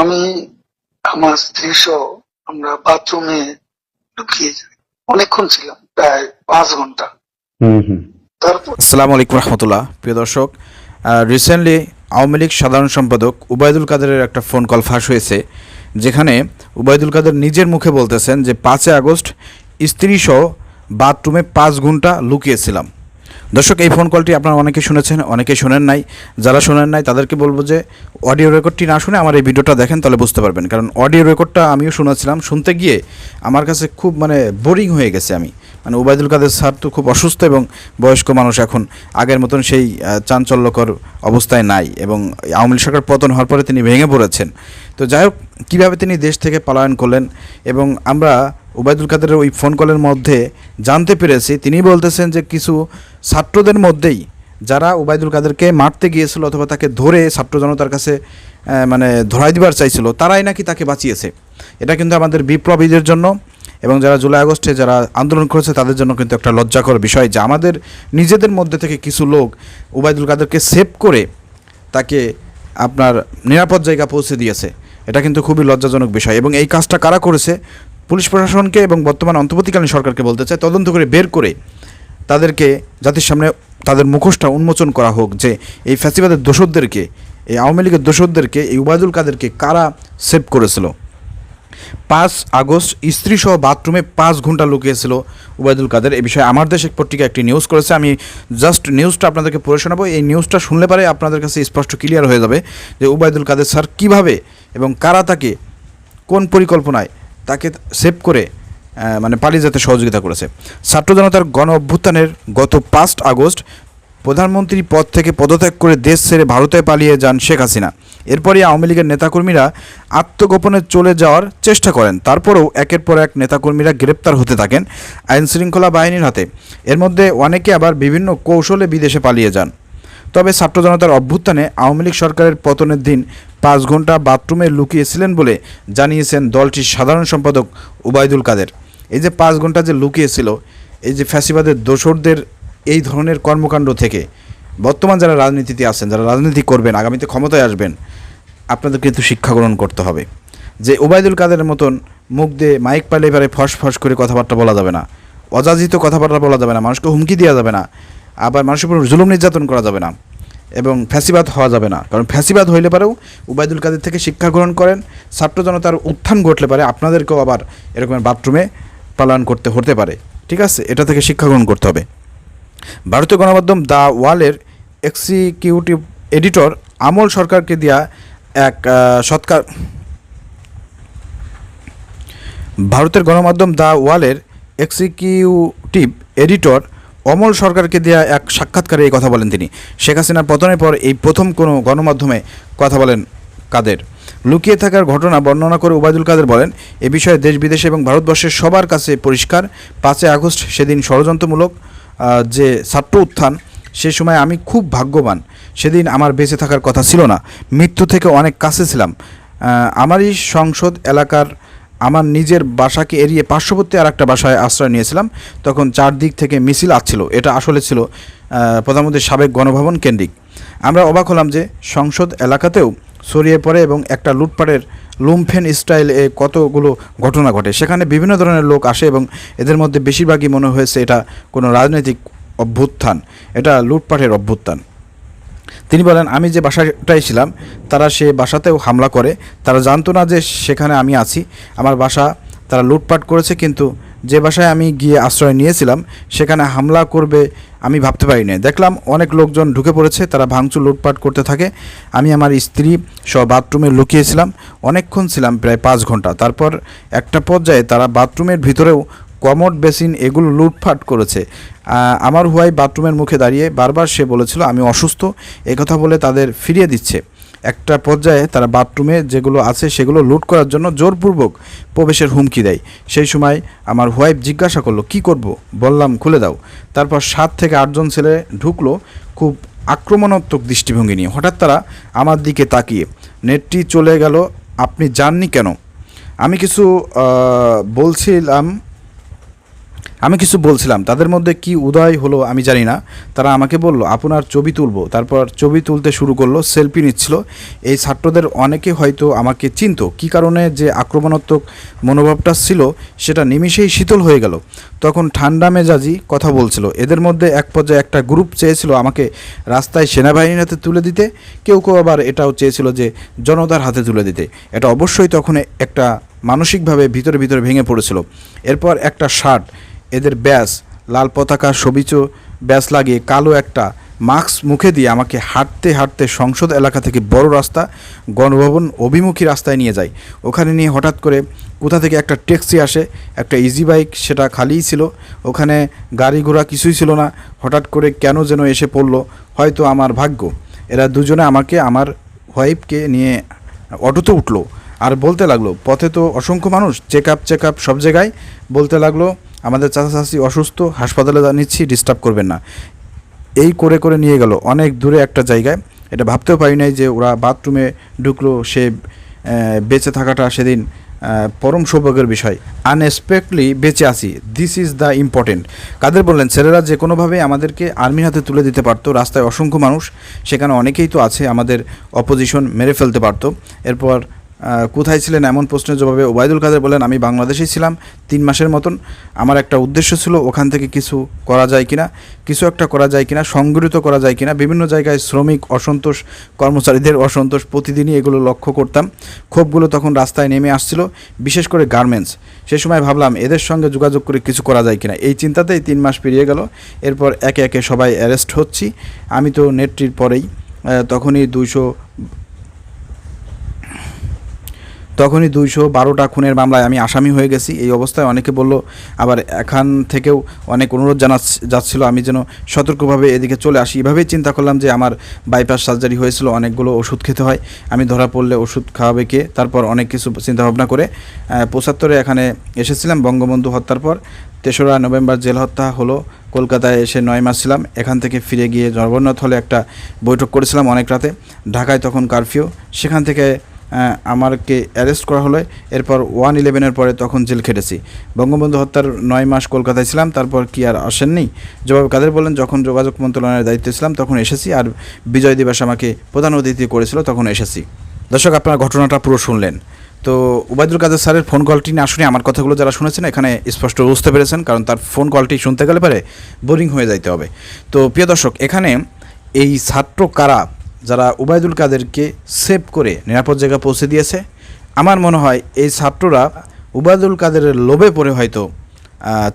আমি আমার স্ত্রী সহ আমরা বাথরুমে ঢুকিয়ে যাই। অনেকক্ষণ ছিলাম প্রায় পাঁচ ঘণ্টা। হুম হুম। তারপর আসসালামু আলাইকুম রহমতুল্লাহ প্রিয় দর্শক। রিসেন্টলি আওয়ামী লীগ সাধারণ সম্পাদক উবায়দুল কাদেরের একটা ফোন কল ফাঁস হয়েছে যেখানে উবায়দুল কাদের নিজের মুখে বলতেছেন যে পাঁচই আগস্ট স্ত্রীসহ বাথরুমে পাঁচ ঘণ্টা লুকিয়েছিলাম। দর্শক, এই ফোন কলটি আপনারা অনেকে শুনেছেন, অনেকে শোনেন নাই। যারা শোনেন নাই, তাদেরকে বলব যে অডিও রেকর্ডটি না শুনে আমার এই ভিডিওটা দেখেন, তাহলে বুঝতে পারবেন। কারণ অডিও রেকর্ডটা আমিও শুনেছিলাম, শুনতে গিয়ে আমার কাছে খুব মানে বোরিং হয়ে গেছে আমি। মানে ওবায়দুল কাদের স্যার তো খুব অসুস্থ এবং বয়স্ক মানুষ এখন, আগের মতন সেই চাঞ্চল্যকর অবস্থায় নাই এবং আওয়ামী লীগ সরকার পতন হওয়ার পরে তিনি ভেঙে পড়েছেন। তো যাই হোক, কীভাবে তিনি দেশ থেকে পলায়ন করলেন এবং আমরা ওবায়দুল কাদেরের ওই ফোন কলের মধ্যে জানতে পেরেছি, তিনি বলতেছেন যে কিছু ছাত্রদের মধ্যেই যারা ওবায়দুল কাদেরকে মারতে গিয়েছিল অথবা তাকে ধরে ছাত্র জনতার কাছে মানে ধরাই দিবার চাইছিল, তারাই নাকি তাকে বাঁচিয়েছে। এটা কিন্তু আমাদের বিপ্লবীদের জন্য এবং যারা জুলাই আগস্টে যারা আন্দোলন করেছে তাদের জন্য কিন্তু একটা লজ্জাকর বিষয় যে আমাদের নিজেদের মধ্যে থেকে কিছু লোক ওবায়দুল কাদেরকে সেভ করে তাকে আপনার নিরাপদ জায়গা পৌঁছে দিয়েছে। এটা কিন্তু খুবই লজ্জাজনক বিষয় এবং এই কাজটা কারা করেছে? পুলিশ প্রশাসনকে এবং বর্তমান অন্তর্বর্তীকালীন সরকারকে বলতে চায় তদন্ত করে বের করে তাদেরকে জাতির সামনে তাদের মুখোশটা উন্মোচন করা হোক যে এই ফ্যাসিবাদের দোষরদেরকে, এই আওয়ামী লীগের দোষরদেরকে, এই উবায়দুল কাদেরকে কারা সেভ করেছিল? পাঁচ আগস্ট স্ত্রীসহ বাথরুমে পাঁচ ঘণ্টা লুকিয়েছিল উবায়দুল কাদের। এ বিষয়ে আমার দেশ এক পত্রিকা একটি নিউজ করেছে। আমি জাস্ট নিউজটা আপনাদেরকে পড়ে শোনাবো। এই নিউজটা শুনলে পারে আপনাদের কাছে স্পষ্ট ক্লিয়ার হয়ে যাবে যে উবায়দুল কাদের স্যার কীভাবে এবং কারা তাকে কোন পরিকল্পনায় তাকে সেভ করে মানে পালিয়ে যেতে সহযোগিতা করেছে। ছাত্র জনতার গণ অভ্যুত্থানের গত পাঁচ আগস্ট প্রধানমন্ত্রী পদ থেকে পদত্যাগ করে দেশ ছেড়ে ভারতে পালিয়ে যান শেখ হাসিনা। এরপরই আওয়ামী লীগের নেতাকর্মীরা আত্মগোপনে চলে যাওয়ার চেষ্টা করেন। তারপরেও একের পর এক নেতাকর্মীরা গ্রেপ্তার হতে থাকেন আইন শৃঙ্খলা বাহিনীর হাতে। এর মধ্যে অনেকে আবার বিভিন্ন কৌশলে বিদেশে পালিয়ে যান। তবে ছাত্র জনতার অভ্যুত্থানে আওয়ামী লীগ সরকারের পতনের দিন পাঁচ ঘণ্টা বাথরুমে লুকিয়েছিলেন বলে জানিয়েছেন দলটির সাধারণ সম্পাদক উবায়দুল কাদের। এই যে পাঁচ ঘণ্টা যে লুকিয়েছিল, এই যে ফ্যাসিবাদের দোসরদের এই ধরনের কর্মকাণ্ড থেকে বর্তমান যারা রাজনীতিতে আছেন, যারা রাজনীতি করবেন, আগামীতে ক্ষমতায় আসবেন, আপনাদের কিন্তু শিক্ষা গ্রহণ করতে হবে। যে ওবায়দুল কাদের মতন মুখ দিয়ে মাইক পালে এবারে ফস ফস করে কথাবার্তা বলা যাবে না, অযাচিত কথাবার্তা বলা যাবে না, মানুষকে হুমকি দেওয়া যাবে না, আবার মানুষের উপর জুলুম নির্যাতন করা যাবে না এবং ফ্যাসিবাদ হওয়া যাবে না। কারণ ফ্যাসিবাদ হইলে পারেও উবায়দুল কাদের থেকে শিক্ষা গ্রহণ করেন, ছাত্র জনতার উত্থান ঘটলে পারে, আপনাদেরকেও আবার এরকমের বাথরুমে পালন করতে হতে পারে, ঠিক আছে? এটা থেকে শিক্ষা গ্রহণ করতে হবে। ভারতীয় গণমাধ্যম দ্য ওয়ালের এক্সিকিউটিভ এডিটর আমল সরকারকে দেওয়া এক সৎকার ভারতের গণমাধ্যম দ্য ওয়ালের এক্সিকিউটিভ এডিটর অমল সরকারকে দেওয়া এক সাক্ষাৎকারে এই কথা বলেন তিনি। শেখ হাসিনার পতনের পর এই প্রথম কোনো গণমাধ্যমে কথা বলেন কাদের? লুকিয়ে থাকার ঘটনা বর্ণনা করে ওবায়দুল কাদের বলেন, এ বিষয়ে দেশ, বিদেশ এবং ভারতবর্ষের সবার কাছে পরিষ্কার। পাঁচই আগস্ট সেদিন ষড়যন্ত্রমূলক যে ছাত্র উত্থান, সে সময় আমি খুব ভাগ্যবান। সেদিন আমার বেঁচে থাকার কথা ছিল না। মৃত্যু থেকে অনেক কাছে ছিলাম। আমারই সংসদ এলাকার, আমার নিজের বাসাকে এড়িয়ে পার্শ্ববর্তী আর একটা বাসায় আশ্রয় নিয়েছিলাম। তখন চারদিক থেকে মিছিল আসছিল। এটা আসলে ছিল প্রধানমন্ত্রীর সাবেক গণভবন কেন্দ্রিক। আমরা অবাক হলাম যে সংসদ এলাকাতেও ছড়িয়ে পড়ে এবং একটা লুটপাটের লুমফেন স্টাইল এ কতগুলো ঘটনা ঘটে। সেখানে বিভিন্ন ধরনের লোক আসে এবং এদের মধ্যে বেশিরভাগই মনে হয়েছে এটা কোনো রাজনৈতিক অভ্যুত্থান, এটা লুটপাটের অভ্যুত্থান। তিনি বলেন, আমি যে বাসাটায় ছিলাম, তারা সে বাসাতেও হামলা করে। তারা জানতো না যে সেখানে আমি আছি। আমার বাসা তারা লুটপাট করেছে, কিন্তু যে বাসায় আমি গিয়ে আশ্রয় নিয়েছিলাম, সেখানে হামলা করবে আমি ভাবতে পারিনি। দেখলাম অনেক লোকজন ঢুকে পড়েছে, তারা ভাঙচুর, লুটপাট করতে থাকে। আমি আমার স্ত্রী সহ বাথরুমে লুকিয়েছিলাম, অনেকক্ষণ ছিলাম প্রায় পাঁচ ঘণ্টা। তারপর একটা পর্যায়ে তারা বাথরুমের ভিতরেও কমোড বেসিন এগুলো লুটফাট করেছে। আমার হুয়াই বাথরুমের মুখে দাঁড়িয়ে বারবার সে বলেছিল, আমি অসুস্থ। কথা বলে তাদের ফিরিয়ে দিচ্ছে। একটা পর্যায়ে তারা বাথরুমে যেগুলো আছে সেগুলো লুট করার জন্য জোরপূর্বক প্রবেশের হুমকি দেয়। সেই সময় আমার ওয়াইফ জিজ্ঞাসা করল, কি করব? বললাম, খুলে দাও। তারপর সাত থেকে আটজন ছেলে ঢুকলো খুব আক্রমণাত্মক দৃষ্টিভঙ্গি নিয়ে। হঠাৎ তারা আমার দিকে তাকিয়ে, নেটটি চলে গেল, আপনি যাননি কেন? আমি কিছু বলছিলাম আমি কিছু বলছিলাম, তাদের মধ্যে কি উদয় হলো আমি জানি না। তারা আমাকে বলল, আপনার ছবি তুলবো। তারপর ছবি তুলতে শুরু করল, সেলফি নিচ্ছিল। এই ছাত্রদের অনেকে হয়তো আমাকে চিনত। কী কারণে যে আক্রমণাত্মক মনোভাবটা ছিল, সেটা নিমিষেই শীতল হয়ে গেল। তখন ঠান্ডা মেজাজি কথা বলছিল। এদের মধ্যে এক পর্যায়ে একটা গ্রুপ চেয়েছিল আমাকে রাস্তায় সেনাবাহিনীর হাতে তুলে দিতে। কেউ কেউ আবার এটাও চেয়েছিল যে জনতার হাতে তুলে দিতে। এটা অবশ্যই তখন একটা মানসিকভাবে ভিতরে ভিতরে ভেঙে পড়েছিল। এরপর একটা শার্ট এদের ব্যাস, লাল পতাকা, সবিচ ব্যাস লাগিয়ে কালো একটা মাস্ক মুখে দিয়ে আমাকে হাঁটতে হাঁটতে সংসদ এলাকা থেকে বড় রাস্তা, গণভবন অভিমুখী রাস্তায় নিয়ে যায়। ওখানে নিয়ে হঠাৎ করে কোথা থেকে একটা ট্যাক্সি আসে, একটা ইজি বাইক সেটা খালিই ছিল। ওখানে গাড়ি ঘোড়া কিছুই ছিল না। হঠাৎ করে কেন যেন এসে পড়ল, হয়তো আমার ভাগ্য। এরা দুজনে আমাকে, আমার ওয়াইফকে নিয়ে অটোতে উঠল। আর বলতে লাগল, পথে তো অসংখ্য মানুষ চেক আপ চেক আপ সব জায়গায়। বলতে লাগল আমাদের চাচা চাচি অসুস্থ, হাসপাতালে নিচ্ছি ডিস্টার্ব করবেন না। এই করে করে নিয়ে গেল। অনেক দূরে একটা জায়গায়। এটা ভাবতেও পারি নাই যে ওরা বাথরুমে ঢুকলো, সে বেঁচে থাকাটা সেদিন পরম সৌভাগ্যের বিষয়। আনএক্সপেক্টলি বেঁচে আছি। This is the important Quader বললেন, ছেলেরা যে কোনোভাবে আমাদেরকে আর্মির হাতে তুলে দিতে পারতো, রাস্তায় অসংখ্য মানুষ, সেখানে অনেকেই তো আছে আমাদের অপোজিশন মেরে ফেলতে পারতো। এরপর কোথায় ছিলেন এমন প্রশ্নের জবাবে ওবায়দুল কাদের বলেন, আমি বাংলাদেশেই ছিলাম তিন মাসের মতন। আমার একটা উদ্দেশ্য ছিল ওখান থেকে কিছু করা যায় কিনা, কিছু একটা করা যায় কিনা সংগঠিত করা যায় কিনা। বিভিন্ন জায়গায় শ্রমিক অসন্তোষ, কর্মচারীদের অসন্তোষ প্রতিদিনই এগুলো লক্ষ্য করতাম। ক্ষোভগুলো তখন রাস্তায় নেমে আসছিল, বিশেষ করে গার্মেন্টস। সে সময় ভাবলাম, এদের সঙ্গে যোগাযোগ করে কিছু করা যায় কিনা। এই চিন্তাতেই তিন মাস পেরিয়ে গেল। এরপর একে একে সবাই অ্যারেস্ট হচ্ছি। আমি তো নেট্রির পরেই তখনই দুইশো তখনই দুইশো বারোটা খুনের মামলায় আমি আসামি হয়ে গেছি। এই অবস্থায় অনেকে বলল, আবার এখান থেকেও অনেক অনুরোধ জানা যাচ্ছিল। আমি যেন সতর্কভাবে এদিকে চলে আসি। এভাবেই চিন্তা করলাম যে আমার বাইপাস সার্জারি হয়েছিল, অনেকগুলো ওষুধ খেতে হয়। আমি ধরা পড়লে ওষুধ খাওয়াবে কে? তারপর অনেক কিছু চিন্তাভাবনা করে পঁচাত্তরে এখানে এসেছিলাম, বঙ্গবন্ধু হত্যার পর। তেসরা নভেম্বর জেল হত্যা হলো, কলকাতায় এসে নয় মাস ছিলাম। এখান থেকে ফিরে গিয়ে জগন্নাথ হলে একটা বৈঠক করেছিলাম অনেক রাতে। ঢাকায় তখন কারফিউ। সেখান থেকে আমাকে অ্যারেস্ট করা হলো। এরপর ওয়ান ইলেভেনের পরে তখন জেল খেটেছি। বঙ্গবন্ধু হত্যার নয় মাস কলকাতায় ছিলাম, তারপর কি আর আসেননি? জবাব কাদের বলেন যখন যোগাযোগ মন্ত্রণালয়ের দায়িত্বে ছিলাম, তখন এসেছি আর বিজয় দিবস আমাকে প্রধান অতিথি করেছিল, তখন এসেছি। দর্শক, আপনারা ঘটনাটা পুরো শুনলেন। তো উবায়দুল কাদের স্যারের ফোন কলটি না শুনে আমার কথাগুলো যারা শুনেছেন, এখানে স্পষ্ট বুঝতে পেরেছেন, কারণ তার ফোন কলটি শুনতে গেলে পারে বোরিং হয়ে যাইতে হবে। তো প্রিয় দর্শক, এখানে এই ছাত্র কারা যারা উবায়দুল কাদেরকে সেভ করে নিরাপদ জায়গায় পৌঁছে দিয়েছে, আমার মনে হয় এই ছাত্ররা উবায়দুল কাদেরের লোভে পড়ে হয়তো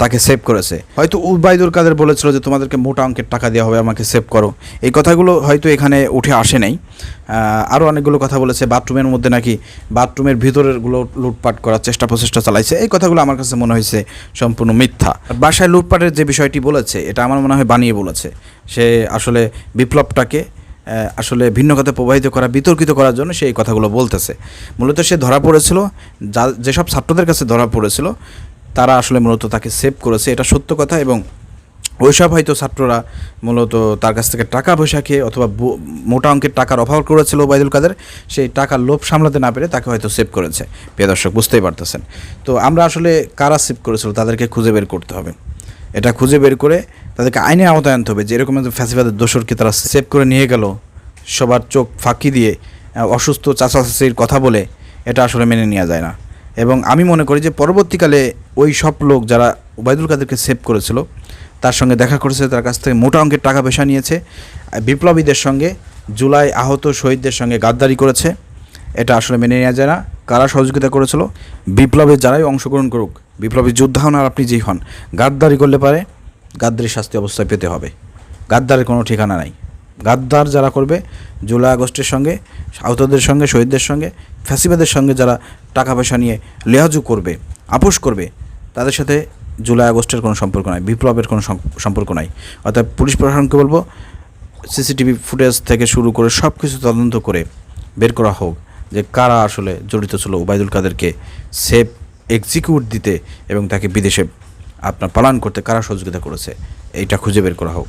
তাকে সেভ করেছে। হয়তো উবায়দুল কাদের বলেছিল যে, তোমাদেরকে মোটা অঙ্কের টাকা দেওয়া হবে, আমাকে সেভ করো। এই কথাগুলো হয়তো এখানে উঠে আসে নাই। আরও অনেকগুলো কথা বলেছে, বাথরুমের মধ্যে নাকি বাথরুমের ভিতরেরগুলো লুটপাট করার চেষ্টা প্রচেষ্টা চালাইছে। এই কথাগুলো আমার কাছে মনে হয়েছে সম্পূর্ণ মিথ্যা। বাসায় লুটপাটের যে বিষয়টি বলেছে, এটা আমার মনে হয় বানিয়ে বলেছে। সে আসলে বিপ্লবটাকে আসলে ভিন্ন কথা প্রবাহিত করা, বিতর্কিত করার জন্য সেই কথাগুলো বলতেছে। মূলত সে ধরা পড়েছিল, যা, যেসব ছাত্রদের কাছে ধরা পড়েছিল, তারা আসলে মূলত তাকে সেভ করেছে। এটা সত্য কথা এবং ওইসব হয়তো ছাত্ররা মূলত তার কাছ থেকে টাকা পয়সা খেয়ে অথবা মোটা অঙ্কের টাকার অফার করেছিল ওবায়দুল কাদের, সেই টাকার লোভ সামলাতে না পেরে তাকে হয়তো সেভ করেছে। প্রিয় দর্শক, বুঝতেই পারতেছেন। তো আমরা আসলে কারা সেভ করেছিল তাদেরকে খুঁজে বের করতে হবে। এটা খুঁজে বের করে তাদেরকে আইনে আওতায় আনতে হবে যে এরকম একজন দোষরকে তারা সেভ করে নিয়ে গেল। সবার চোখ ফাঁকি দিয়ে অসুস্থ চাচা চাচির কথা বলে এটা আসলে মেনে নেওয়া যায় না। এবং আমি মনে করি যে পরবর্তীকালে ওই সব লোক যারা ওবায়দুল কাদেরকে সেভ করেছিল, তার সঙ্গে দেখা করেছে, তার কাছ থেকে মোটা অঙ্কের টাকা পয়সা নিয়েছে বিপ্লবীদের সঙ্গে জুলাই আহত শহীদদের সঙ্গে গাদ্দারি করেছে, এটা আসলে মেনে নেওয়া যায় না। কারা সহযোগিতা করেছিল? বিপ্লবে যারাই অংশগ্রহণ করুক, বিপ্লবী যোদ্ধা হন আর আপনি যেই হন, গাদ্দারি করলে পারে গাদ্দারি শাস্তি অবস্থায় পেতে হবে। গাদ্দারের কোনো ঠিকানা নাই। গাদ্দার যারা করবে, জুলাই আগস্টের সঙ্গে, আহতদের সঙ্গে, শহীদদের সঙ্গে, ফ্যাসিবাদের সঙ্গে যারা টাকা পয়সা নিয়ে লেহাজু করবে, আপোষ করবে, তাদের সাথে জুলাই আগস্টের কোনো সম্পর্ক নাই, বিপ্লবের কোনো সম্পর্ক নাই। অর্থাৎ পুলিশ প্রশাসনকে বলব, সিসিটিভি ফুটেজ থেকে শুরু করে সব কিছু তদন্ত করে বের করা হোক, যে কারা আসলে জড়িত ছিল ওবায়দুল কাদেরকে সেফ এক্সিকিউট দিতে এবং তাকে বিদেশে আপনার পালন করতে কারা সহযোগিতা করেছে, এইটা খুঁজে বের করা হোক।